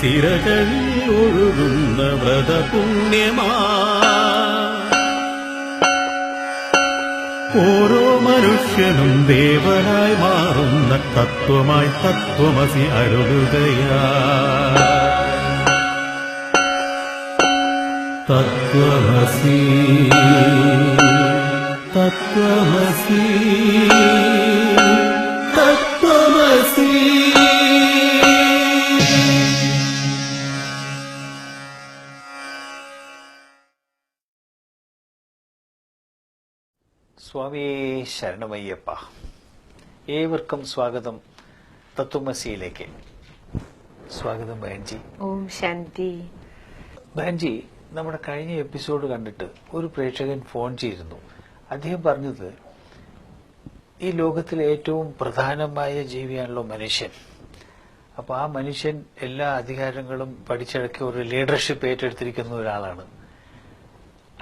സിരകളിൽ ഒഴുകുന്ന വ്രതപുണ്യമാ. ഓരോ മനുഷ്യനും ദേവനായി മാറുന്ന തത്വമായി തത്വമസി അരുളുകയാ. തത്വമസി തത്വമസി തത്വമസി. സ്വാമി ശരണമയ്യപ്പ. ഏവർക്കും സ്വാഗതം തത്വമസിയിലേക്ക്. സ്വാഗതം ബാൻജി ഓം ശാന്തി. ബാൻജി നമ്മുടെ കഴിഞ്ഞ എപ്പിസോഡ് കണ്ടിട്ട് ഒരു പ്രേക്ഷകൻ ഫോൺ ചെയ്തിരുന്നു. അദ്ദേഹം പറഞ്ഞത് ഈ ലോകത്തിലെ ഏറ്റവും പ്രധാനമായ ജീവിയാണല്ലോ മനുഷ്യൻ. അപ്പൊ ആ മനുഷ്യൻ എല്ലാ അധികാരങ്ങളും പഠിച്ചടക്കി ഒരു ലീഡർഷിപ്പ് ഏറ്റെടുത്തിരിക്കുന്ന ഒരാളാണ്.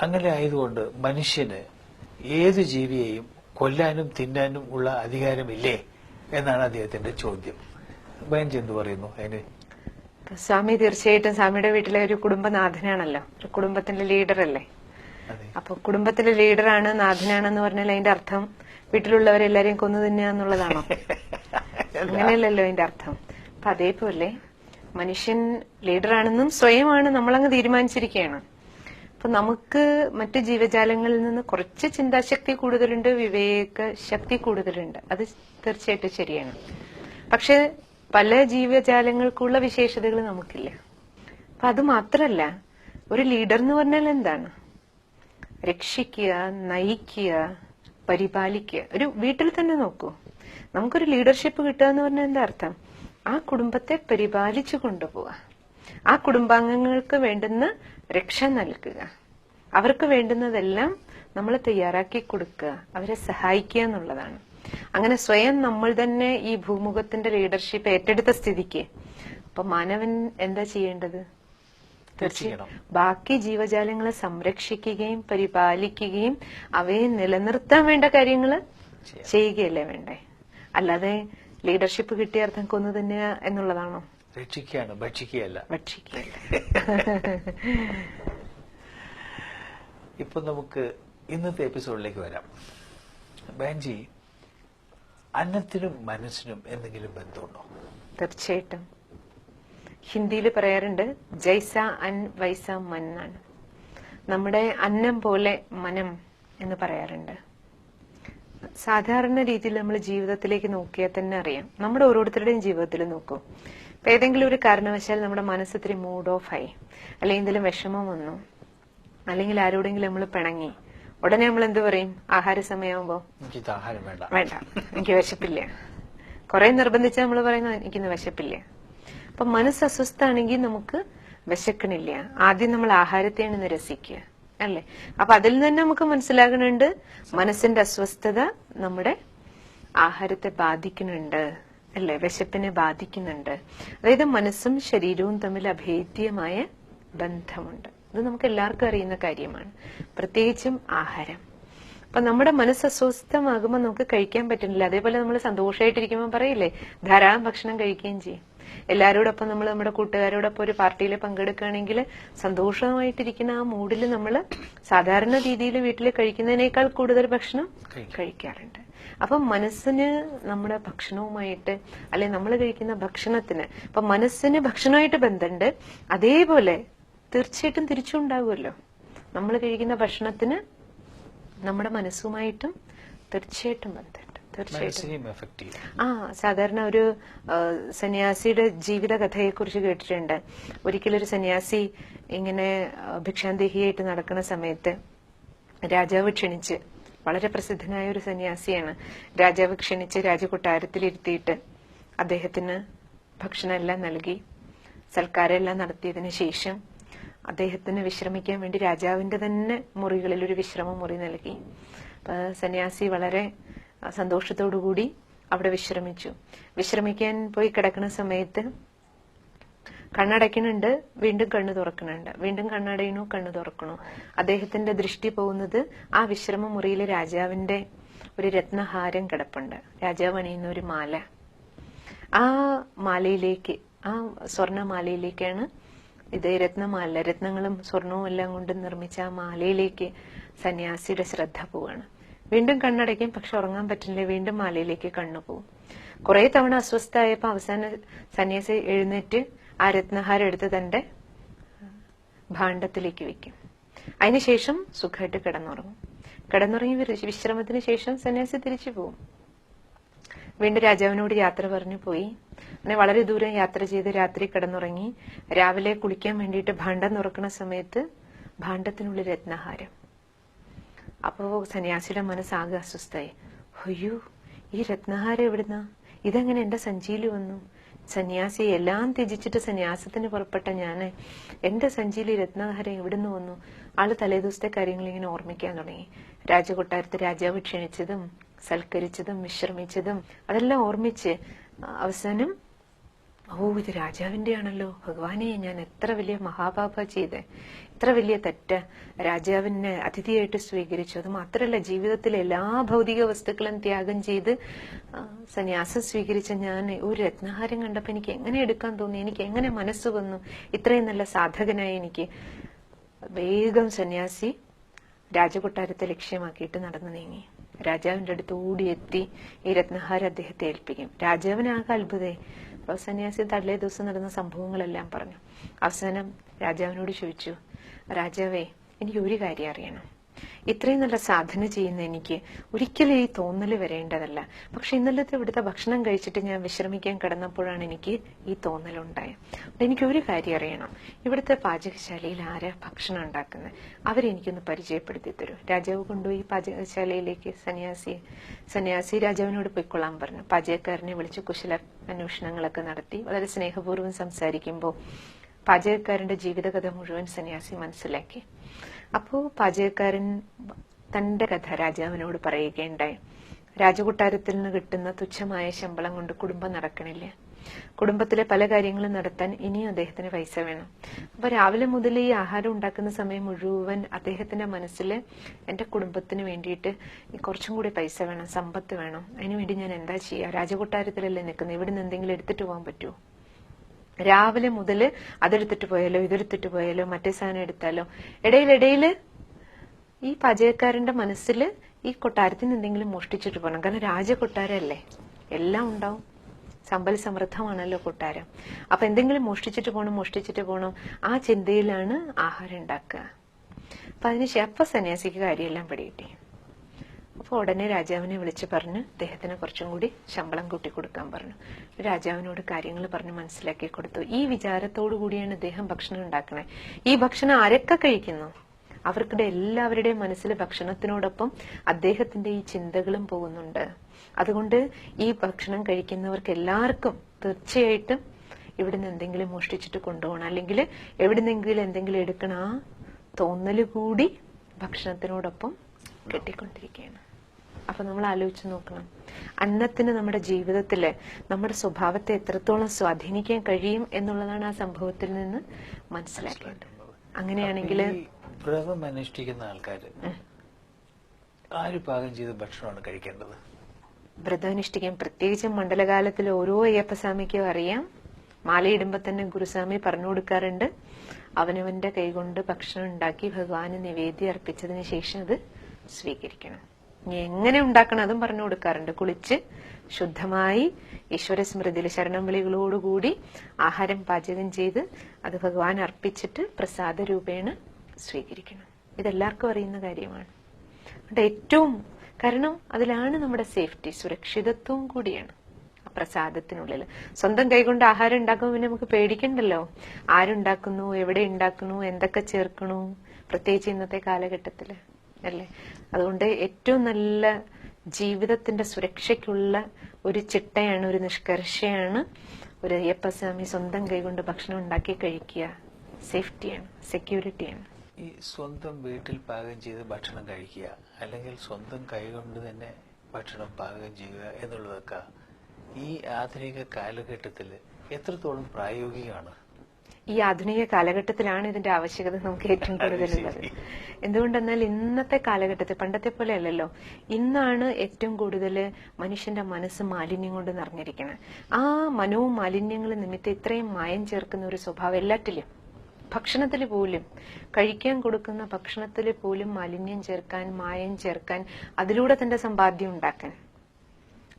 അങ്ങനെ ആയതുകൊണ്ട് മനുഷ്യന് ഏത് ജീവിയെയും കൊല്ലാനും തിന്നാനും ഉള്ള അധികാരമില്ലേ എന്നാണ് അദ്ദേഹത്തിന്റെ ചോദ്യം. ബെഞ്ച് എന്ത് പറയുന്നു അതിന്? സ്വാമി തീർച്ചയായിട്ടും സ്വാമിയുടെ വീട്ടിലെ ഒരു കുടുംബനാഥനാണല്ലോ. ഒരു കുടുംബത്തിന്റെ ലീഡർ അല്ലേ അപ്പൊ കുടുംബത്തിലെ ലീഡറാണ് നാഥനാണെന്ന് പറഞ്ഞാൽ അതിന്റെ അർത്ഥം വീട്ടിലുള്ളവരെല്ലാരെയും കൊന്നു തിന്നുക എന്നുള്ളതാണോ? അങ്ങനെയല്ലല്ലോ അതിന്റെ അർത്ഥം. അപ്പൊ അതേപോലെ മനുഷ്യൻ ലീഡറാണെന്നും സ്വയമാണ് നമ്മളങ്ങ് തീരുമാനിച്ചിരിക്കുകയാണ്. അപ്പൊ നമുക്ക് മറ്റു ജീവജാലങ്ങളിൽ നിന്ന് കുറച്ച് ചിന്താശക്തി കൂടുതലുണ്ട് വിവേക ശക്തി കൂടുതലുണ്ട്. അത് തീർച്ചയായിട്ടും ശരിയാണ്. പക്ഷെ പല ജീവജാലങ്ങൾക്കുള്ള വിശേഷതകൾ നമുക്കില്ല. അപ്പൊ അത് മാത്രല്ല ഒരു ലീഡർ എന്ന് പറഞ്ഞാൽ എന്താണ്? രക്ഷിക്കുക നയിക്കുക പരിപാലിക്കുക. ഒരു വീട്ടിൽ തന്നെ നോക്കൂ. നമുക്കൊരു ലീഡർഷിപ്പ് കിട്ടുക എന്ന് പറഞ്ഞാൽ എന്താ അർത്ഥം? ആ കുടുംബത്തെ പരിപാലിച്ചു കൊണ്ടുപോവുക. ആ കുടുംബാംഗങ്ങൾക്ക് വേണ്ടുന്ന രക്ഷ നൽകുക. അവർക്ക് വേണ്ടുന്നതെല്ലാം നമ്മൾ തയ്യാറാക്കി കൊടുക്കുക. അവരെ സഹായിക്കുക എന്നുള്ളതാണ്. അങ്ങനെ സ്വയം നമ്മൾ തന്നെ ഈ ഭൂമുഖത്തിന്റെ ലീഡർഷിപ്പ് ഏറ്റെടുത്ത സ്ഥിതിക്ക്. അപ്പൊ മാനവൻ എന്താ ചെയ്യേണ്ടത്? തീർച്ചയായും. ബാക്കി ജീവജാലങ്ങളെ സംരക്ഷിക്കുകയും പരിപാലിക്കുകയും അവയെ നിലനിർത്താൻ വേണ്ട കാര്യങ്ങൾ ചെയ്യുകയല്ലേ വേണ്ടേ? അല്ലാതെ ലീഡർഷിപ്പ് കിട്ടിയ അർത്ഥം കൊന്നു തന്നെയാ എന്നുള്ളതാണോ? രക്ഷിക്കുകയാണ് ഭക്ഷിക്കുകയല്ല. ഇപ്പൊ നമുക്ക് ഇന്നത്തെ എപ്പിസോഡിലേക്ക് വരാം. ബാൻജി അന്നത്തിനും മനസ്സിനും എന്തെങ്കിലും ബന്ധമുണ്ടോ? തീർച്ചയായിട്ടും. ഹിന്ദിയിൽ പറയാറുണ്ട് ജൈസ അൻ വൈസ മൻ എന്നാണ്. നമ്മുടെ അന്നം പോലെ മനം എന്ന് പറയാറുണ്ട്. സാധാരണ രീതിയിൽ നമ്മൾ ജീവിതത്തിലേക്ക് നോക്കിയാൽ തന്നെ അറിയാം. നമ്മുടെ ഓരോരുത്തരുടെയും ജീവിതത്തിൽ നോക്കൂ. ഇപ്പൊ ഏതെങ്കിലും ഒരു കാരണവശാൽ നമ്മുടെ മനസ്സ് ഇത്തിരി മൂഡ് ഓഫ് ആയി അല്ലെങ്കിൽ എന്തെങ്കിലും വിഷമം വന്നു അല്ലെങ്കിൽ ആരോടെങ്കിലും നമ്മൾ പിണങ്ങി ഉടനെ നമ്മൾ എന്ത് പറയും? ആഹാര സമയമാകുമ്പോ എനിക്ക് ഇത് ആഹാരം വേണ്ട. വേണ്ട. എനിക്ക് വിശപ്പില്ല. കുറെ നിർബന്ധിച്ച നമ്മൾ പറയുന്നത് എനിക്കിന്ന് വിശപ്പില്ല. അപ്പൊ മനസ്സ് അസ്വസ്ഥാണെങ്കിൽ നമുക്ക് വിശക്കണില്ല. ആദ്യം നമ്മൾ ആഹാരത്തെയാണ് ഇന്ന് രസിക്കുക അല്ലേ? അപ്പൊ അതിൽ നിന്ന് തന്നെ നമുക്ക് മനസ്സിലാകുന്നുണ്ട്. മനസ്സിന്റെ അസ്വസ്ഥത നമ്മുടെ ആഹാരത്തെ ബാധിക്കുന്നുണ്ട്. അല്ലേ? വിശപ്പിനെ ബാധിക്കുന്നുണ്ട്. അതായത് മനസ്സും ശരീരവും തമ്മിൽ അഭേദ്യമായ ബന്ധമുണ്ട്. ഇത് നമുക്ക് എല്ലാവർക്കും അറിയുന്ന കാര്യമാണ്. പ്രത്യേകിച്ചും ആഹാരം. അപ്പൊ നമ്മുടെ മനസ്സ് അസ്വസ്ഥമാകുമ്പോൾ നമുക്ക് കഴിക്കാൻ പറ്റുന്നില്ല. അതേപോലെ നമ്മൾ സന്തോഷമായിട്ടിരിക്കുമ്പോൾ പറയില്ലേ? ധാരാളം ഭക്ഷണം കഴിക്കുകയും ചെയ്യും. എല്ലാവരോടൊപ്പം നമ്മൾ നമ്മുടെ കൂട്ടുകാരോടൊപ്പം ഒരു പാർട്ടിയിൽ പങ്കെടുക്കുകയാണെങ്കിൽ സന്തോഷമായിട്ടിരിക്കുന്ന ആ മൂഡിൽ നമ്മൾ സാധാരണ രീതിയിൽ വീട്ടിൽ കഴിക്കുന്നതിനേക്കാൾ കൂടുതൽ ഭക്ഷണം കഴിക്കാറുണ്ട്. അപ്പം മനസ്സിന് നമ്മുടെ ഭക്ഷണവുമായിട്ട് അല്ലെ നമ്മൾ കഴിക്കുന്ന ഭക്ഷണത്തിന് അപ്പൊ മനസ്സിന് ഭക്ഷണമായിട്ട് ബന്ധമുണ്ട് അതേപോലെ തീർച്ചയായിട്ടും തിരിച്ചുണ്ടാവുമല്ലോ. നമ്മൾ കഴിക്കുന്ന ഭക്ഷണത്തിന് നമ്മുടെ മനസ്സുമായിട്ടും തീർച്ചയായിട്ടും ബന്ധമുണ്ട് തീർച്ചയായിട്ടും. ആ സാധാരണ ഒരു സന്യാസിയുടെ ജീവിത കഥയെ കുറിച്ച് കേട്ടിട്ടുണ്ട്. ഒരിക്കലൊരു സന്യാസി ഇങ്ങനെ ഭിക്ഷാന്തേഹിയായിട്ട് നടക്കുന്ന സമയത്ത് രാജാവ് ക്ഷണിച്ച് വളരെ പ്രസിദ്ധനായ ഒരു സന്യാസിയാണ് രാജാവ് ക്ഷണിച്ച് രാജകൊട്ടാരത്തിലിരുത്തിയിട്ട് അദ്ദേഹത്തിന് ഭക്ഷണമെല്ലാം നൽകി സൽക്കാരമെല്ലാം നടത്തിയതിനു ശേഷം അദ്ദേഹത്തിന് വിശ്രമിക്കാൻ വേണ്ടി രാജാവിന്റെ തന്നെ മുറികളിൽ ഒരു വിശ്രമ മുറി നൽകി സന്യാസി വളരെ സന്തോഷത്തോടുകൂടി അവിടെ വിശ്രമിച്ചു. വിശ്രമിക്കാൻ പോയി കിടക്കുന്ന സമയത്ത് കണ്ണടയ്ക്കുന്നുണ്ട് വീണ്ടും കണ്ണു തുറക്കുന്നുണ്ട്. വീണ്ടും കണ്ണടയണു കണ്ണു തുറക്കണു അദ്ദേഹത്തിന്റെ ദൃഷ്ടി പോകുന്നത് ആ വിശ്രമ മുറിയിൽ രാജാവിന്റെ ഒരു രത്നഹാരം കിടപ്പുണ്ട്. രാജാവ് അണിയുന്ന ഒരു മാല. ആ മാലയിലേക്ക് ആ സ്വർണമാലയിലേക്കാണ് ഇത് രത്നമാല. രത്നങ്ങളും സ്വർണവും എല്ലാം കൊണ്ട് നിർമ്മിച്ച ആ മാലയിലേക്ക് സന്യാസിയുടെ ശ്രദ്ധ പോവാണ്. വീണ്ടും കണ്ണടയ്ക്കും പക്ഷെ ഉറങ്ങാൻ പറ്റില്ല. വീണ്ടും മാലയിലേക്ക് കണ്ണു പോവും. കുറെ തവണ അസ്വസ്ഥായപ്പോ അവസാന സന്യാസി എഴുന്നേറ്റ് ആ രത്നഹാരം എടുത്ത് തന്റെ ഭാണ്ഡത്തിലേക്ക് വെക്കും. അതിനുശേഷം സുഖമായിട്ട് കിടന്നുറങ്ങും. കിടന്നുറങ്ങി വിശ്രമത്തിന് ശേഷം സന്യാസി തിരിച്ചു പോകും വീണ്ടും രാജാവിനോട് യാത്ര പറഞ്ഞു പോയി. അങ്ങനെ വളരെ ദൂരം യാത്ര ചെയ്ത് രാത്രി കിടന്നുറങ്ങി. രാവിലെ കുളിക്കാൻ വേണ്ടിയിട്ട് ഭാണ്ഡം തുറക്കുന്ന സമയത്ത് ഭാണ്ഡത്തിനുള്ളിൽ രത്നഹാരം. അപ്പോ സന്യാസിയുടെ മനസ്സാകെ അസ്വസ്ഥയായി. അയ്യോ ഈ രത്നഹാരം എവിടുന്ന? ഇതെങ്ങനെ എന്റെ സഞ്ചിയിൽ വന്നു? സന്യാസി എല്ലാം ത്യജിച്ചിട്ട് സന്യാസത്തിന് പുറപ്പെട്ട ഞാൻ എന്റെ സഞ്ചിയിൽ രത്നഹാരം എവിടുന്ന് വന്നു? ആൾ തലേദിവസത്തെ കാര്യങ്ങൾ ഇങ്ങനെ ഓർമ്മിക്കാൻ തുടങ്ങി. രാജകൊട്ടാരത്ത് രാജാവ് ക്ഷണിച്ചതും സൽക്കരിച്ചതും വിശ്രമിച്ചതും അതെല്ലാം ഓർമ്മിച്ച് അവസാനം ഓ ഇത് രാജാവിന്റെ ആണല്ലോ ഭഗവാനെ ഞാൻ എത്ര വലിയ മഹാപാപ ചെയ്തേ. ഇത്ര വലിയ തെറ്റ് രാജാവിനെ അതിഥിയായിട്ട് സ്വീകരിച്ചു. അത് മാത്രമല്ല ജീവിതത്തിലെ എല്ലാ ഭൗതിക വസ്തുക്കളും ത്യാഗം ചെയ്ത് സന്യാസം സ്വീകരിച്ച ഞാൻ ഒരു രത്നഹാരം കണ്ടപ്പോ എനിക്ക് എങ്ങനെ എടുക്കാൻ തോന്നി? എനിക്ക് എങ്ങനെ മനസ്സ് വന്നു? ഇത്രയും നല്ല സാധകനായി എനിക്ക്. വേഗം സന്യാസി രാജകൊട്ടാരത്തെ ലക്ഷ്യമാക്കിയിട്ട് നടന്നു നീങ്ങി. രാജാവിന്റെ അടുത്ത് ഓടിയെത്തി ഈ രത്നഹാരം അദ്ദേഹത്തെ ഏൽപ്പിക്കും. രാജാവിനാകെ അത്ഭുതേ. അപ്പൊ സന്യാസി തള്ളേ ദിവസം നടന്ന സംഭവങ്ങളെല്ലാം പറഞ്ഞു. അവസാനം രാജാവിനോട് ചോദിച്ചു രാജാവേ എനിക്ക് ഒരു കാര്യം അറിയണം. ഇത്രയും നല്ല സാധന ചെയ്യുന്ന എനിക്ക് ഒരിക്കലും ഈ തോന്നൽ വരേണ്ടതല്ല. പക്ഷെ ഇന്നലത്തെ ഇവിടുത്തെ ഭക്ഷണം കഴിച്ചിട്ട് ഞാൻ വിശ്രമിക്കാൻ കിടന്നപ്പോഴാണ് എനിക്ക് ഈ തോന്നലുണ്ടായത്. അതുകൊണ്ട് എനിക്ക് ഒരു കാര്യം അറിയണം. ഇവിടുത്തെ പാചകശാലയിൽ ആരാ ഭക്ഷണം ഉണ്ടാക്കുന്നത് അവരെനിക്കൊന്ന് പരിചയപ്പെടുത്തി തരൂ. രാജാവ് കൊണ്ടുപോയി പാചകശാലയിലേക്ക് സന്യാസി സന്യാസി രാജാവിനോട് പൊയ്ക്കൊള്ളാൻ പറഞ്ഞു. പാചകക്കാരനെ വിളിച്ച് കുശല അന്വേഷണങ്ങളൊക്കെ നടത്തി വളരെ സ്നേഹപൂർവം സംസാരിക്കുമ്പോൾ പാചകക്കാരന്റെ ജീവിതകഥ മുഴുവൻ സന്യാസി മനസ്സിലാക്കി. അപ്പോൾ പാചകക്കാരൻ തന്റെ കഥ രാജാവിനോട് പറയുകയുണ്ടായി. രാജകൊട്ടാരത്തിൽ നിന്ന് കിട്ടുന്ന തുച്ഛമായ ശമ്പളം കൊണ്ട് കുടുംബം നടക്കണില്ല. കുടുംബത്തിലെ പല കാര്യങ്ങളും നടത്താൻ ഇനിയും അദ്ദേഹത്തിന് പൈസ വേണം. അപ്പൊ രാവിലെ മുതൽ ഈ ആഹാരം ഉണ്ടാക്കുന്ന സമയം മുഴുവൻ അദ്ദേഹത്തിന്റെ മനസ്സിൽ എന്റെ കുടുംബത്തിന് വേണ്ടിയിട്ട് കുറച്ചും കൂടി പൈസ വേണം സമ്പത്ത് വേണം. അതിനുവേണ്ടി ഞാൻ എന്താ ചെയ്യുക? രാജകൊട്ടാരത്തിലല്ലേ നിൽക്കുന്നത്. ഇവിടെ നിന്ന് എന്തെങ്കിലും എടുത്തിട്ട് പോകാൻ പറ്റുമോ? രാവിലെ മുതൽ അതെടുത്തിട്ട് പോയാലോ? ഇതെടുത്തിട്ട് പോയാലോ? മറ്റേ സാധനം എടുത്താലോ? ഇടയിലിടയിൽ ഈ പാചകക്കാരന്റെ മനസ്സിൽ ഈ കൊട്ടാരത്തിൽ നിന്ന് എന്തെങ്കിലും മോഷ്ടിച്ചിട്ട് പോകണം. കാരണം രാജകൊട്ടാരല്ലേ എല്ലാം ഉണ്ടാവും. സമ്പൽ സമൃദ്ധമാണല്ലോ കൊട്ടാരം. അപ്പൊ എന്തെങ്കിലും മോഷ്ടിച്ചിട്ട് പോകണം മോഷ്ടിച്ചിട്ട് പോകണം ആ ചിന്തയിലാണ് ആഹാരം ഉണ്ടാക്കുക. അപ്പൊ അതിനുശേഷം അപ്പൊ സന്യാസിക്ക് കാര്യമെല്ലാം പിടികിട്ടി. അപ്പൊ ഉടനെ രാജാവിനെ വിളിച്ച് പറഞ്ഞ് അദ്ദേഹത്തിന് കുറച്ചും കൂടി ശമ്പളം കൂട്ടി കൊടുക്കാൻ പറഞ്ഞു. രാജാവിനോട് കാര്യങ്ങൾ പറഞ്ഞ് മനസ്സിലാക്കി കൊടുത്തു. ഈ വിചാരത്തോടു കൂടിയാണ് അദ്ദേഹം ഭക്ഷണം ഉണ്ടാക്കണേ ഈ ഭക്ഷണം ആരൊക്കെ കഴിക്കുന്നു? അവർക്കിടെ എല്ലാവരുടെയും മനസ്സിൽ ഭക്ഷണത്തിനോടൊപ്പം അദ്ദേഹത്തിന്റെ ഈ ചിന്തകളും പോകുന്നുണ്ട്. അതുകൊണ്ട് ഈ ഭക്ഷണം കഴിക്കുന്നവർക്ക് എല്ലാവർക്കും തീർച്ചയായിട്ടും ഇവിടുന്ന് എന്തെങ്കിലും മോഷ്ടിച്ചിട്ട് കൊണ്ടുപോകണം. അല്ലെങ്കിൽ എവിടുന്നെങ്കിലും എന്തെങ്കിലും എടുക്കണം ആ തോന്നൽ കൂടി ഭക്ഷണത്തിനോടൊപ്പം കെട്ടിക്കൊണ്ടിരിക്കുകയാണ്. അപ്പൊ നമ്മൾ ആലോചിച്ച് നോക്കണം. അന്നത്തിന് നമ്മുടെ ജീവിതത്തിൽ നമ്മുടെ സ്വഭാവത്തെ എത്രത്തോളം സ്വാധീനിക്കാൻ കഴിയും എന്നുള്ളതാണ് ആ സംഭവത്തിൽ നിന്ന് മനസ്സിലാക്കേണ്ടത്. അങ്ങനെയാണെങ്കിൽ വ്രതം അനുഷ്ഠിക്കുന്ന ആൾക്കാര് ആര് പാകം ചെയ്ത ഭക്ഷണമാണ് കഴിക്കേണ്ടത്? വ്രതമനുഷ്ഠിക്കാൻ പ്രത്യേകിച്ചും മണ്ഡലകാലത്തിൽ ഓരോ അയ്യപ്പസ്വാമിക്കും അറിയാം. മാലയിടുമ്പോൾ തന്നെ ഗുരുസ്വാമി പറഞ്ഞു കൊടുക്കാറുണ്ട്. അവനവന്റെ കൈകൊണ്ട് ഭക്ഷണം ഉണ്ടാക്കി ഭഗവാന് നിവേദ്യം അർപ്പിച്ചതിന് ശേഷം അത് സ്വീകരിക്കണം. ഇനി എങ്ങനെ ഉണ്ടാക്കണം അതും പറഞ്ഞു കൊടുക്കാറുണ്ട്. കുളിച്ച് ശുദ്ധമായി ഈശ്വര സ്മൃതിയിൽ ശരണം വിളികളോടുകൂടി ആഹാരം പാചകം ചെയ്ത് അത് ഭഗവാൻ അർപ്പിച്ചിട്ട് പ്രസാദ രൂപേണ സ്വീകരിക്കണം. ഇതെല്ലാവർക്കും അറിയുന്ന കാര്യമാണ്. ഏറ്റവും കാരണം അതിലാണ് നമ്മുടെ സേഫ്റ്റി സുരക്ഷിതത്വവും കൂടിയാണ്. ആ പ്രസാദത്തിനുള്ളിൽ. സ്വന്തം കൈകൊണ്ട് ആഹാരം ഉണ്ടാക്കുമ്പോൾ പിന്നെ നമുക്ക് പേടിക്കണ്ടല്ലോ? ആരുണ്ടാക്കുന്നു? എവിടെ ഉണ്ടാക്കുന്നു? എന്തൊക്കെ ചേർക്കണു? പ്രത്യേകിച്ച് ഇന്നത്തെ കാലഘട്ടത്തിൽ അല്ലേ? അതുകൊണ്ട് ഏറ്റവും നല്ല ജീവിതത്തിന്റെ സുരക്ഷയ്ക്കുള്ള ഒരു ചിട്ടയാണ് ഒരു നിഷ്കർഷയാണ് ഒരു അയ്യപ്പസ്വാമി സ്വന്തം കൈകൊണ്ട് ഭക്ഷണം ഉണ്ടാക്കി കഴിക്കുക. സേഫ്റ്റിയാണ് സെക്യൂരിറ്റിയാണ്. ഈ സ്വന്തം വീട്ടിൽ പാകം ചെയ്ത് ഭക്ഷണം കഴിക്കുക അല്ലെങ്കിൽ സ്വന്തം കൈകൊണ്ട് തന്നെ ഭക്ഷണം പാകം ചെയ്യുക എന്നുള്ളതൊക്കെ ഈ ആധുനിക കാലഘട്ടത്തിൽ എത്രത്തോളം പ്രായോഗികമാണ്? ഈ ആധുനിക കാലഘട്ടത്തിലാണ് ഇതിന്റെ ആവശ്യകത നമുക്ക് ഏറ്റവും കൂടുതലുള്ളത് എന്തുകൊണ്ടെന്നാൽ ഇന്നത്തെ കാലഘട്ടത്തിൽ പണ്ടത്തെ പോലെ അല്ലല്ലോ ഇന്നാണ് ഏറ്റവും കൂടുതൽ മനുഷ്യന്റെ മനസ്സ് മാലിന്യം കൊണ്ട് നിറഞ്ഞിരിക്കുന്നത് ആ മനവും മാലിന്യങ്ങൾ നിമിത്തം ഇത്രയും മായം ചേർക്കുന്ന ഒരു സ്വഭാവം എല്ലാറ്റിലും ഭക്ഷണത്തിൽ പോലും കഴിക്കാൻ കൊടുക്കുന്ന ഭക്ഷണത്തിൽ പോലും മാലിന്യം ചേർക്കാൻ മായം ചേർക്കാൻ അതിലൂടെ തന്റെ സമ്പാദ്യം ഉണ്ടാക്കാൻ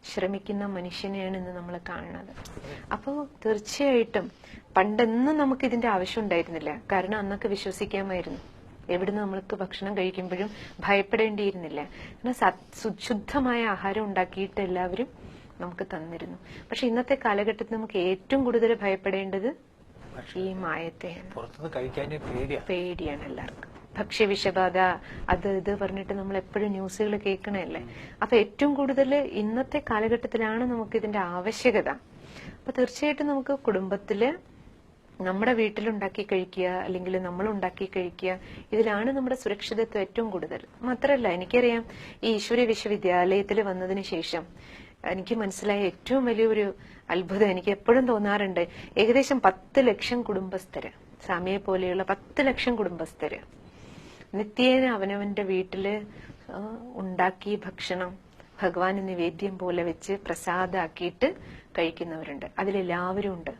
ശ്രമിക്കുന്ന മനുഷ്യനെയാണ് ഇന്ന് നമ്മൾ കാണുന്നത്. അപ്പോൾ തീർച്ചയായിട്ടും പണ്ടെന്നും നമുക്ക് ഇതിന്റെ ആവശ്യം ഉണ്ടായിരുന്നില്ല. കാരണം അന്നൊക്കെ വിശ്വസിക്കാമായിരുന്നു. എവിടുന്ന് നമ്മൾക്ക് ഭക്ഷണം കഴിക്കുമ്പോഴും ഭയപ്പെടേണ്ടിയിരുന്നില്ല. കാരണം സുശുദ്ധമായ ആഹാരം ഉണ്ടാക്കിയിട്ട് എല്ലാവരും നമുക്ക് തന്നിരുന്നു. പക്ഷെ ഇന്നത്തെ കാലഘട്ടത്തിൽ നമുക്ക് ഏറ്റവും കൂടുതൽ ഭയപ്പെടേണ്ടത് ഈ മായത്തെ പുറത്തുനിന്ന് കഴിക്കാനേ പേടിയാണ് പേടിയാണ് എല്ലാവർക്കും. ഭക്ഷ്യവിഷബാധ അത് ഇത് പറഞ്ഞിട്ട് നമ്മൾ എപ്പോഴും ന്യൂസുകൾ കേൾക്കണല്ലേ അപ്പൊ ഏറ്റവും കൂടുതൽ ഇന്നത്തെ കാലഘട്ടത്തിലാണ് നമുക്ക് ഇതിന്റെ ആവശ്യകത. അപ്പൊ തീർച്ചയായിട്ടും നമുക്ക് കുടുംബത്തിൽ നമ്മുടെ വീട്ടിലുണ്ടാക്കി കഴിക്കുക അല്ലെങ്കിൽ നമ്മൾ ഉണ്ടാക്കി കഴിക്കുക ഇതിലാണ് നമ്മുടെ സുരക്ഷിതത്വം ഏറ്റവും കൂടുതൽ. മാത്രമല്ല എനിക്കറിയാം ഈ ഈശ്വര വിശ്വവിദ്യാലയത്തിൽ വന്നതിന് ശേഷം എനിക്ക് മനസ്സിലായ ഏറ്റവും വലിയൊരു അത്ഭുതം എനിക്ക് എപ്പോഴും തോന്നാറുണ്ട്. ഏകദേശം പത്ത് ലക്ഷം കുടുംബസ്ഥര് സ്വാമിയെ പോലെയുള്ള പത്ത് ലക്ഷം കുടുംബസ്ഥര്. നിത്യേന അവനവന്റെ വീട്ടിൽ ഉണ്ടാക്കി ഭക്ഷണം ഭഗവാന് നിവേദ്യം പോലെ വെച്ച് പ്രസാദാക്കിയിട്ട് കഴിക്കുന്നവരുണ്ട്. അതിലെല്ലാവരും ഉണ്ട്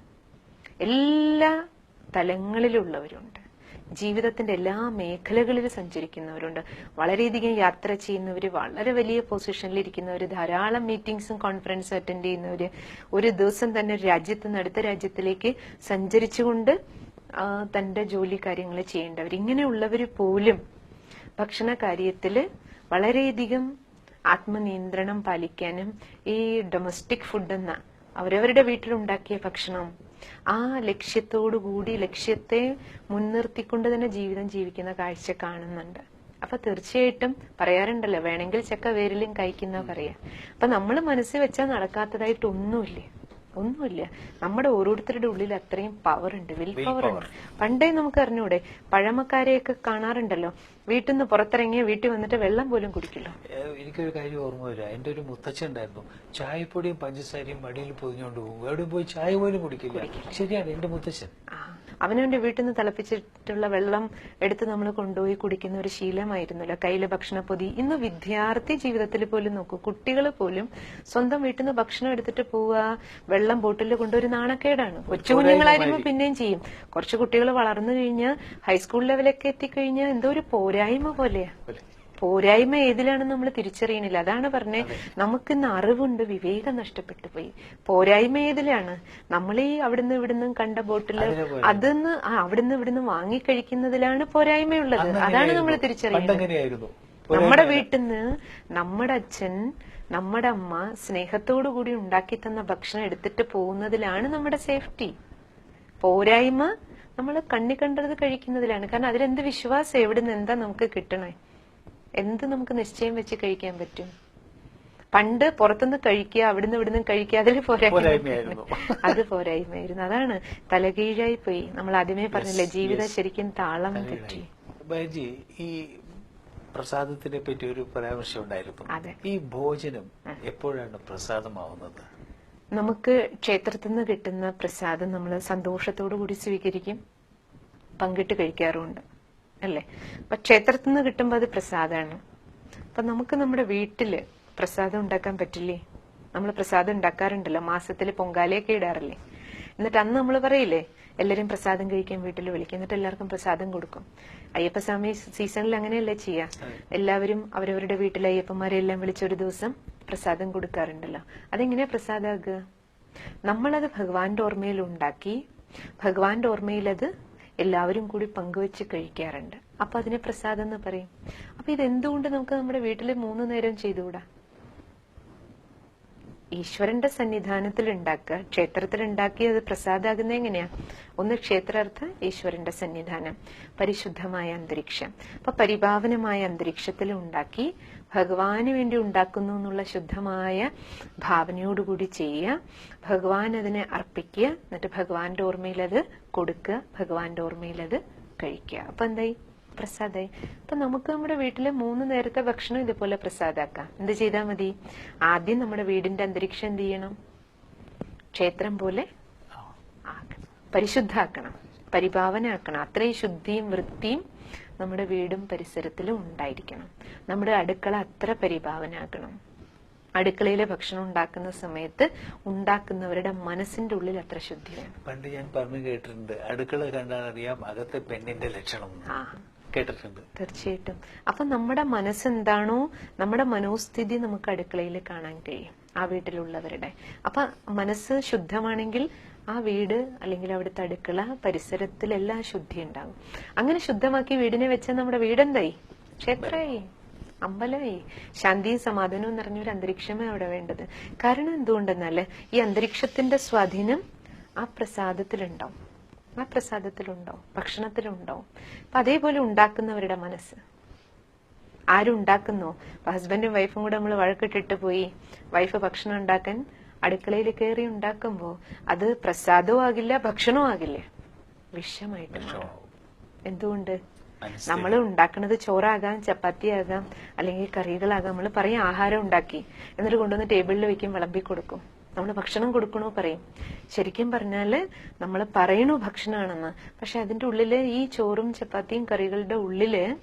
എല്ലാ തലങ്ങളിലുള്ളവരുണ്ട്. ജീവിതത്തിന്റെ എല്ലാ മേഖലകളിലും സഞ്ചരിക്കുന്നവരുണ്ട്. വളരെയധികം യാത്ര ചെയ്യുന്നവർ വളരെ വലിയ പൊസിഷനിൽ ഇരിക്കുന്നവർ ധാരാളം മീറ്റിംഗ്സും കോൺഫറൻസും അറ്റൻഡ് ചെയ്യുന്നവര് ഒരു ദിവസം തന്നെ ഒരു രാജ്യത്ത് നിന്ന് അടുത്ത രാജ്യത്തിലേക്ക് സഞ്ചരിച്ചുകൊണ്ട് തന്റെ ജോലി കാര്യങ്ങൾ ചെയ്യേണ്ടവർ ഇങ്ങനെയുള്ളവർ പോലും ഭക്ഷണ കാര്യത്തിൽ വളരെയധികം ആത്മനിയന്ത്രണം പാലിക്കാനും ഈ ഡൊമസ്റ്റിക് ഫുഡ് എന്ന അവരവരുടെ വീട്ടിലുണ്ടാക്കിയ ഭക്ഷണം ആ ലക്ഷ്യത്തോടു കൂടി ലക്ഷ്യത്തെ മുൻനിർത്തിക്കൊണ്ട് തന്നെ ജീവിതം ജീവിക്കുന്ന കാഴ്ച കാണുന്നുണ്ട്. അപ്പൊ തീർച്ചയായിട്ടും പറയാറുണ്ടല്ലോ വേണമെങ്കിൽ ചക്ക വേരിലും കഴിക്കുന്ന പറയാ. അപ്പൊ നമ്മൾ മനസ്സിൽ വെച്ചാൽ നടക്കാത്തതായിട്ട് ഒന്നുമില്ല. ഒന്നുമില്ല. നമ്മുടെ ഓരോരുത്തരുടെ ഉള്ളിൽ അത്രയും പവർ ഉണ്ട് വിൽ പവർ ഉണ്ട്. പണ്ടേ നമുക്ക് അറിഞ്ഞൂടെ പഴമക്കാരെയൊക്കെ കാണാറുണ്ടല്ലോ വീട്ടിൽ നിന്ന് പുറത്തിറങ്ങിയ വീട്ടിൽ വന്നിട്ട് വെള്ളം പോലും കുടിക്കില്ല. എനിക്കൊരു കാര്യം ഓർമ്മ വരിക എന്റെ ഒരു മുത്തച്ഛൻ ഉണ്ടായിരുന്നു. ചായപ്പൊടിയും പഞ്ചസാരയും മടിയിൽ പൊതിഞ്ഞുകൊണ്ട് പോകും. എവിടെ പോയി ചായ പോലും കുടിക്കില്ല. ശരിയാണ് എന്റെ മുത്തച്ഛൻ. അവനവന്റെ വീട്ടിൽ നിന്ന് തിളപ്പിച്ചിട്ടുള്ള വെള്ളം എടുത്ത് നമ്മൾ കൊണ്ടുപോയി കുടിക്കുന്ന ഒരു ശീലമായിരുന്നല്ലോ. കയ്യിലെ ഭക്ഷണപ്പൊതി ഇന്ന് വിദ്യാർത്ഥി ജീവിതത്തിൽ പോലും നോക്കൂ കുട്ടികൾ പോലും സ്വന്തം വീട്ടിൽ നിന്ന് ഭക്ഷണം എടുത്തിട്ട് പോവുക വെള്ളം ബോട്ടിൽ കൊണ്ടൊരു നാണക്കേടാണ്. കൊച്ചു കുഞ്ഞുങ്ങളായിരിക്കുമ്പോൾ പിന്നെയും ചെയ്യും. കുറച്ച് കുട്ടികൾ വളർന്നു കഴിഞ്ഞാൽ ഹൈസ്കൂൾ ലെവലൊക്കെ എത്തിക്കഴിഞ്ഞാൽ എന്തോ ഒരു പോരായ്മ പോലെയാ പോരായ്മ ഏതിലാണെന്ന് നമ്മൾ തിരിച്ചറിയണില്ല. അതാണ് പറഞ്ഞേ നമുക്കിന്ന് അറിവുണ്ട് വിവേകം നഷ്ടപ്പെട്ടു പോയി. പോരായ്മ ഏതിലാണ്? നമ്മൾ ഈ അവിടുന്ന് ഇവിടുന്ന് കണ്ട ബോട്ടിൽ അതിന്ന് ആ അവിടുന്ന് ഇവിടുന്ന് വാങ്ങിക്കഴിക്കുന്നതിലാണ് പോരായ്മയുള്ളത്. അതാണ് നമ്മൾ തിരിച്ചറിയുന്നത് നമ്മുടെ വീട്ടിൽ നിന്ന് നമ്മുടെ അച്ഛൻ നമ്മുടെ അമ്മ സ്നേഹത്തോടു കൂടി ഉണ്ടാക്കി തന്ന ഭക്ഷണം എടുത്തിട്ട് പോകുന്നതിലാണ് നമ്മുടെ സേഫ്റ്റി. പോരായ്മ നമ്മൾ കണ്ണി കണ്ടത് കഴിക്കുന്നതിലാണ്. കാരണം അതിലെന്ത് വിശ്വാസം എവിടെ നിന്ന് എന്താ നമുക്ക് കിട്ടണേ? എന്ത് നമുക്ക് നിശ്ചയം വെച്ച് കഴിക്കാൻ പറ്റും? പണ്ട് പുറത്തുനിന്ന് കഴിക്കുക അവിടുന്ന് ഇവിടുന്ന് കഴിക്കുക അതിൽ പോരായ്മ പോരായ്മയായിരുന്നു. അത് പോരായ്മയായിരുന്നു. അതാണ് തലകീഴായി പോയി നമ്മൾ ആദ്യമേ പറഞ്ഞില്ലേ ജീവിതം ശരിക്കും താളം തെറ്റി. ബൈജി ഈ പ്രസാദത്തിനെ പറ്റി ഒരു പരാമർശം ഉണ്ടായിരുന്നു. ഈ ഭോജനം എപ്പോഴാണ് പ്രസാദമാവുന്നത്? നമുക്ക് ക്ഷേത്രത്തിൽ നിന്ന് കിട്ടുന്ന പ്രസാദം നമ്മൾ സന്തോഷത്തോടു കൂടി സ്വീകരിക്കും പങ്കിട്ട് കഴിക്കാറുമുണ്ട് അല്ലേ? അപ്പൊ ക്ഷേത്രത്തിൽ നിന്ന് കിട്ടുമ്പോൾ അത് പ്രസാദമാണ്. അപ്പൊ നമുക്ക് നമ്മുടെ വീട്ടിൽ പ്രസാദം ഉണ്ടാക്കാൻ പറ്റില്ലേ? നമ്മൾ പ്രസാദം ഉണ്ടാക്കാറുണ്ടല്ലോ മാസത്തിൽ പൊങ്കാലയൊക്കെ ഇടാറില്ലേ? എന്നിട്ട് അന്ന് നമ്മൾ പറയില്ലേ എല്ലാരും പ്രസാദം കഴിക്കാൻ വീട്ടിൽ വിളിക്കും. എന്നിട്ട് എല്ലാവർക്കും പ്രസാദം കൊടുക്കും. അയ്യപ്പസ്വാമി സീസണിൽ അങ്ങനെയല്ലേ ചെയ്യാ. എല്ലാവരും അവരവരുടെ വീട്ടിലെ അയ്യപ്പന്മാരെ എല്ലാം വിളിച്ചൊരു ദിവസം പ്രസാദം കൊടുക്കാറുണ്ടല്ലോ. അതെങ്ങനെയാ പ്രസാദമാകുക നമ്മളത് ഭഗവാന്റെ ഓർമ്മയിൽ ഉണ്ടാക്കി ഭഗവാന്റെ ഓർമ്മയിൽ അത് എല്ലാവരും കൂടി പങ്കുവെച്ച് കഴിക്കാറുണ്ട്. അപ്പൊ അതിനെ പ്രസാദം എന്ന് പറയും. അപ്പൊ ഇത് എന്തുകൊണ്ട് നമുക്ക് നമ്മുടെ വീട്ടിൽ മൂന്ന് നേരം ചെയ്തുകൂടാ? ഈശ്വരന്റെ സന്നിധാനത്തിൽ ഉണ്ടാക്കുക ക്ഷേത്രത്തിൽ ഉണ്ടാക്കി അത് പ്രസാദാകുന്ന എങ്ങനെയാ? ഒന്ന് ക്ഷേത്രാർത്ഥ ഈശ്വരന്റെ സന്നിധാനം പരിശുദ്ധമായ അന്തരീക്ഷം. അപ്പൊ പരിഭാവനമായ അന്തരീക്ഷത്തിൽ ഉണ്ടാക്കി ഭഗവാന് വേണ്ടി ഉണ്ടാക്കുന്നു എന്നുള്ള ശുദ്ധമായ ഭാവനയോടുകൂടി ചെയ്യുക. ഭഗവാൻ അതിനെ അർപ്പിക്കുക എന്നിട്ട് ഭഗവാന്റെ ഓർമ്മയിൽ അത് കൊടുക്കുക ഭഗവാന്റെ ഓർമ്മയിൽ അത് കഴിക്കുക. അപ്പൊ എന്തായി? പ്രസാദായി. അപ്പൊ നമുക്ക് നമ്മുടെ വീട്ടിലെ മൂന്ന് നേരത്തെ ഭക്ഷണം ഇതുപോലെ പ്രസാദാക്കാം. എന്ത് ചെയ്താൽ മതി? ആദ്യം നമ്മുടെ വീടിന്റെ അന്തരീക്ഷം എന്ത് ചെയ്യണം? ക്ഷേത്രം പോലെ പരിശുദ്ധാക്കണം പരിഭാവനാക്കണം. അത്രയും ശുദ്ധിയും വൃത്തിയും നമ്മുടെ വീടും പരിസരത്തിലും ഉണ്ടായിരിക്കണം. നമ്മുടെ അടുക്കള അത്ര പരിഭാവനാക്കണം. അടുക്കളയിലെ ഭക്ഷണം ഉണ്ടാക്കുന്ന സമയത്ത് ഉണ്ടാക്കുന്നവരുടെ മനസ്സിന്റെ ഉള്ളിൽ അത്ര ശുദ്ധി പണ്ട് ഞാൻ പറഞ്ഞു കേട്ടിട്ടുണ്ട് അടുക്കള കണ്ടാൽ അറിയാം അകത്തെ പെണ്ണിന്റെ ലക്ഷണം കേട്ടിട്ടുണ്ട്. തീർച്ചയായിട്ടും. അപ്പൊ നമ്മുടെ മനസ്സെന്താണോ നമ്മുടെ മനോസ്ഥിതി നമുക്ക് അടുക്കളയിൽ കാണാൻ കഴിയും ആ വീട്ടിലുള്ളവരുടെ. അപ്പൊ മനസ്സ് ശുദ്ധമാണെങ്കിൽ ആ വീട് അല്ലെങ്കിൽ അവിടുത്തെ അടുക്കള പരിസരത്തിലെല്ലാം ശുദ്ധി ഉണ്ടാകും. അങ്ങനെ ശുദ്ധമാക്കി വീടിനെ വെച്ചാൽ നമ്മുടെ വീടെന്തായി? ക്ഷേത്രമായി. അമ്പലമായി. ശാന്തിയും സമാധാനവും നിറഞ്ഞ ഒരു അന്തരീക്ഷമേ അവിടെ വേണ്ടത്. കാരണം എന്തുകൊണ്ടെന്നാൽ ഈ അന്തരീക്ഷത്തിന്റെ സ്വാധീനം ആ പ്രസാദത്തിലുണ്ടാവും. ആ ഭക്ഷണത്തിലുണ്ടോ? അപ്പൊ അതേപോലെ ഉണ്ടാക്കുന്നവരുടെ മനസ്സ്. ആരും ഉണ്ടാക്കുന്നോ അപ്പൊ ഹസ്ബൻഡും വൈഫും കൂടെ നമ്മൾ വഴക്കിട്ടിട്ട് പോയി വൈഫ് ഭക്ഷണം ഉണ്ടാക്കാൻ അടുക്കളയിൽ കയറി ഉണ്ടാക്കുമ്പോ അത് പ്രസാദവും ആകില്ല ഭക്ഷണവും ആകില്ല? വിഷമായിട്ട് എന്തുകൊണ്ട്? നമ്മൾ ഉണ്ടാക്കുന്നത് ചോറാകാം ചപ്പാത്തി ആകാം അല്ലെങ്കിൽ കറികളാകാം. നമ്മൾ പറയും ആഹാരം ഉണ്ടാക്കി. എന്നിട്ട് കൊണ്ടുവന്ന് ടേബിളിൽ വെക്കും വിളമ്പി കൊടുക്കും. നമ്മൾ ഭക്ഷണം കൊടുക്കണോ പറയും. ശരിക്കും പറഞ്ഞാൽ നമ്മൾ പറയണു ഭക്ഷണമാണെന്ന് പക്ഷെ അതിന്റെ ഉള്ളിൽ ഈ ചോറും ചപ്പാത്തിയും കറികളുടെ ഉള്ളിൽ